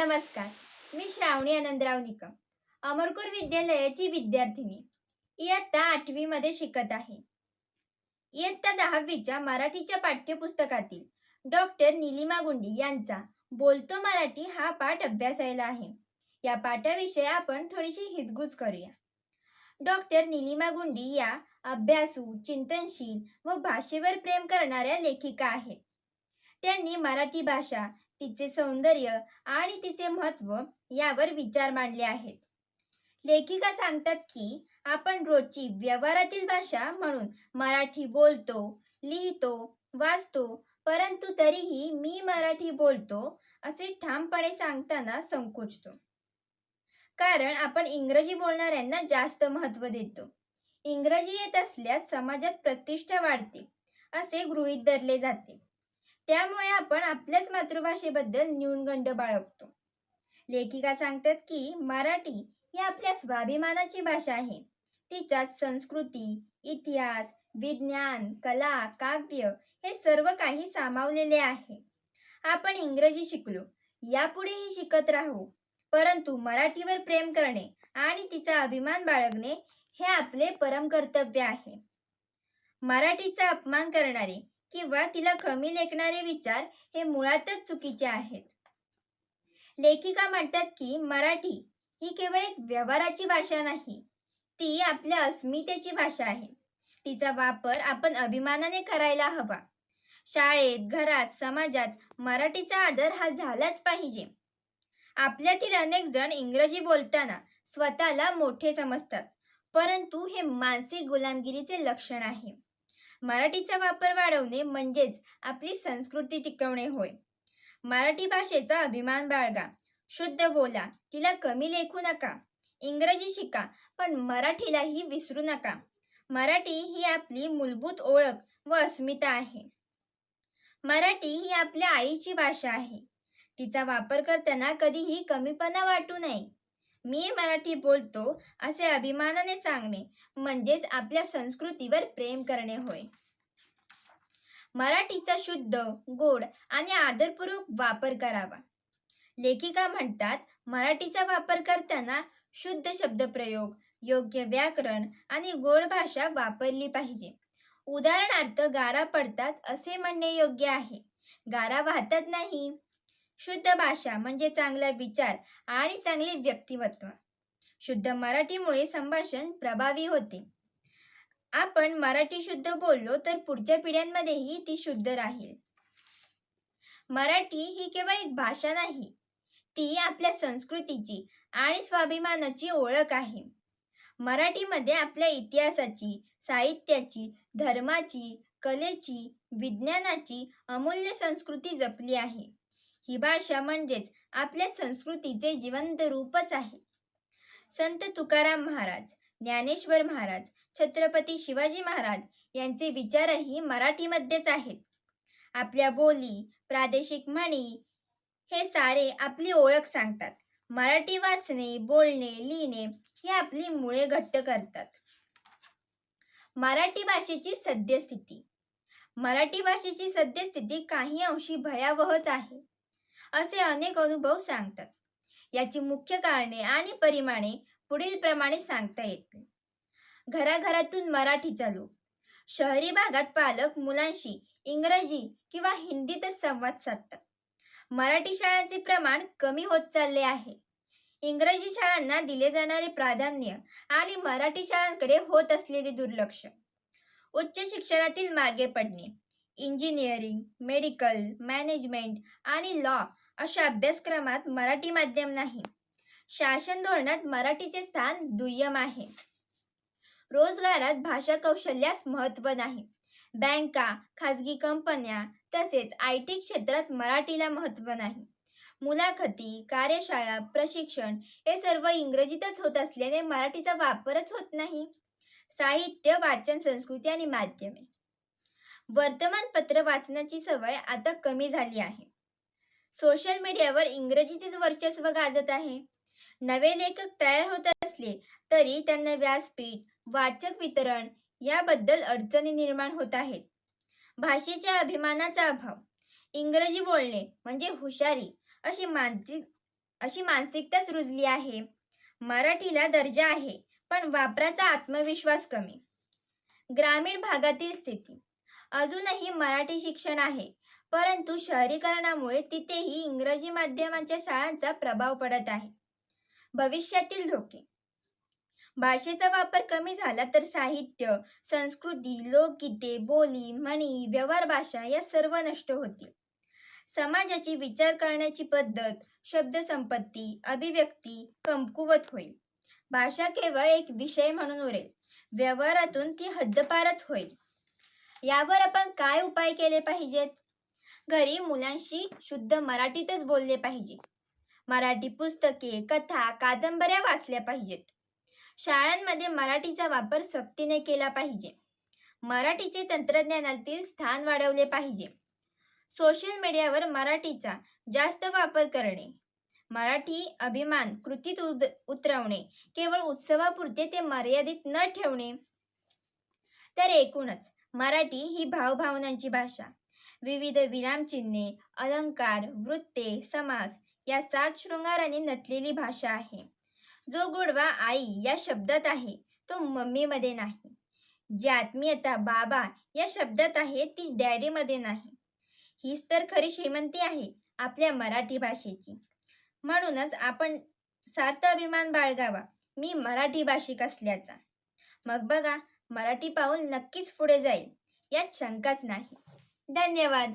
नमस्कार. मी श्रावणी आनंदराव निकम अमरकोर विद्यालयाची विद्यार्थिनी. इयत्ता आठवी मध्ये शिकत आहे. इयत्ता दहावीच्या मराठीच्या पाठ्यपुस्तकातील डॉक्टर निलिमा गुंडी यांचा बोलतो मराठी हा पाठ अभ्यासायला आहे. या पाठाविषयी आपण थोडीशी हितगुज करूया. डॉक्टर निलिमा गुंडी या अभ्यासू चिंतनशील व भाषेवर प्रेम करणाऱ्या लेखिका आहेत. त्यांनी मराठी भाषा तिचे सौंदर्य आणि तिचे महत्त्व यावर विचार मांडले आहेत. लेखिका सांगतात की आपण रोजची व्यवहारातील भाषा म्हणून मराठी बोलतो लिहितो वाचतो परंतु तरीही मी मराठी बोलतो असे ठामपणे सांगताना संकोचतो. कारण आपण इंग्रजी बोलणाऱ्यांना जास्त महत्त्व देतो. इंग्रजी येत असल्यास समाजात प्रतिष्ठा वाढते असे गृहीत धरले जाते. त्यामुळे आपण आपल्याच मातृभाषेबद्दल न्यूनगंड बाळगतो. लेखिका सांगतात की मराठी ही आपल्या स्वाभिमानाची भाषा आहे. तिच्यात संस्कृती इतिहास विज्ञान कला काव्य हे सर्व काही सामावलेले आहे. आपण इंग्रजी शिकलो यापुढेही शिकत राहू. परंतु मराठीवर प्रेम करणे आणि तिचा अभिमान बाळगणे हे आपले परम कर्तव्य आहे. मराठीचा अपमान करणारे किंवा तिला कमी लेखणारे विचार हे मुळातच चुकीचे आहेत. लेखिका म्हणतात की मराठी ही केवळ एक व्यवहाराची भाषा नाही ती आपल्या अस्मितेची भाषा आहे. तिचा वापर आपण अभिमानाने करायला हवा. शाळेत घरात समाजात मराठीचा आदर हा झालाच पाहिजे. आपल्यातील अनेक जण इंग्रजी बोलताना स्वतःला मोठे समजतात परंतु हे मानसिक गुलामगिरीचे लक्षण आहे. मराठीचा वापर वाढवणे म्हणजेच आपली संस्कृती टिकवणे होय. मराठी भाषेचा अभिमान बाळगा. शुद्ध बोला. तिला कमी लेखू नका. इंग्रजी शिका. पण मराठीलाही विसरू नका. मराठी ही आपली मूलभूत ओळख व अस्मिता आहे. मराठी ही आपल्या आईची भाषा आहे. तिचा वापर करताना कधीही कमीपणा वाटू नये. मी मराठी बोलतो असे अभिमानाने सांगणे म्हणजेच आपल्या संस्कृतीवर प्रेम करणे होय. मराठीचा शुद्ध गोड आणि आदरपूर्वक वापर करावा. लेखिका म्हणतात मराठीचा वापर करताना शुद्ध शब्दप्रयोग योग्य व्याकरण आणि गोड भाषा वापरली पाहिजे. उदाहरणार्थ गारा पडतात असे म्हणणे योग्य आहे. गारा वाहतात नाही. शुद्ध भाषा म्हणजे चांगला विचार आणि चांगले व्यक्तिमत्व. शुद्ध मराठीमुळे संभाषण प्रभावी होते. आपण मराठी शुद्ध बोललो तर पुढच्या पिढ्यांमध्येही ती शुद्ध राहील. मराठी ही केवळ एक भाषा नाही ती आपल्या संस्कृतीची आणि स्वाभिमानाची ओळख आहे. मराठीमध्ये आपल्या इतिहासाची साहित्याची धर्माची कलेची विज्ञानाची अमूल्य संस्कृती जपली आहे. ही भाषा म्हणजेच आपल्या संस्कृतीचे जिवंत रूपच आहे. संत तुकाराम महाराज ज्ञानेश्वर महाराज छत्रपती शिवाजी महाराज यांचे विचारही मराठीमध्येच आहेत. आपल्या बोली प्रादेशिक म्हणी हे सारे आपली ओळख सांगतात. मराठी वाचणे बोलणे लिहिणे हे आपली मुळे घट्ट करतात. मराठी भाषेची सद्यस्थिती. मराठी भाषेची सद्यस्थिती काही अंशी भयावहच आहे. असे अनेक अनुभव सांगतात. याची मुख्य कारणे आणि परिमाणे पुढील प्रमाणे सांगता येतील घराघरातून मराठी चालू. शहरी भागात पालक मुलांशी इंग्रजी किंवा हिंदीतच संवाद साधतात. मराठी शाळांचे प्रमाण कमी होत चालले आहे. इंग्रजी शाळांना दिले जाणारे प्राधान्य आणि मराठी शाळांकडे होत असलेले दुर्लक्ष. उच्च शिक्षणातील मागे पडणे. इंजिनिअरिंग मेडिकल मॅनेजमेंट आणि लॉ अशा अभ्यासक्रमात मराठी माध्यम नाही. शासन धोरणात मराठीचे स्थान दुय्यम आहे. रोजगारात भाषा कौशल्यास महत्त्व नाही. बँका खाजगी कंपन्या तसेच आय टी क्षेत्रात मराठीला महत्त्व नाही. मुलाखती कार्यशाळा प्रशिक्षण हे सर्व इंग्रजीतच होत असल्याने मराठीचा वापरच होत नाही. साहित्य वाचन संस्कृती आणि माध्यमे. वर्तमानपत्र वाचण्याची सवय आता कमी झाली आहे. सोशल मीडियावर इंग्रजीचेच वर्चस्व गाजत आहे. नवे लेखक तयार होत असले तरी त्यांना व्यासपीठ वाचक वितरण याबद्दल अडचणी निर्माण होत आहेत. भाषेच्या अभिमानाचा अभाव इंग्रजी बोलणे म्हणजे हुशारी अशी मानसिक अशी मानसिकताच रुजली आहे. मराठीला दर्जा आहे पण वापराचा आत्मविश्वास कमी. ग्रामीण भागातील स्थिती अजूनही मराठी शिक्षण आहे. परंतु शहरीकरणामुळे तिथेही इंग्रजी माध्यमांच्या शाळांचा प्रभाव पडत आहे. भविष्यातील धोके. भाषेचा वापर कमी झाला तर साहित्य संस्कृती लोकगीते बोली म्हणी व्यवहार भाषा या सर्व नष्ट होतील. समाजाची विचार करण्याची पद्धत शब्दसंपत्ती अभिव्यक्ती कमकुवत होईल. भाषा केवळ एक विषय म्हणून उरेल. व्यवहारातून ती हद्दपारच होईल. यावर आपण काय उपाय केले पाहिजेत? घरी मुलांशी शुद्ध मराठीतच बोलले पाहिजे. मराठी पुस्तके कथा कादंबऱ्या वाचल्या पाहिजेत. शाळांमध्ये मराठीचा वापर सक्तीने केला पाहिजे. मराठीचे तंत्रज्ञानातील स्थान वाढवले पाहिजे. सोशल मीडियावर मराठीचा जास्त वापर करणे. मराठी अभिमान कृतीत उद उतरवणे. केवळ उत्सवापुरते ते मर्यादित न ठेवणे. तर एकूणच मराठी ही भावभावनांची भाषा. विविध विरामचिन्हे अलंकार वृत्ते समास या सात शृंगाराने नटलेली भाषा आहे. जो गोडवा आई या शब्दात आहे तो मम्मीमध्ये नाही. जी आत्मीयता बाबा या शब्दात आहे ती डॅडीमध्ये नाही. हीच तर खरी श्रीमंती आहे आपल्या मराठी भाषेची. म्हणूनच आपण सार्थ अभिमान बाळगावा मी मराठी भाषिक असल्याचा. मग बघा मराठी पाऊल नक्कीच पुढे जाईल. यात शंकाच नाही. धन्यवाद.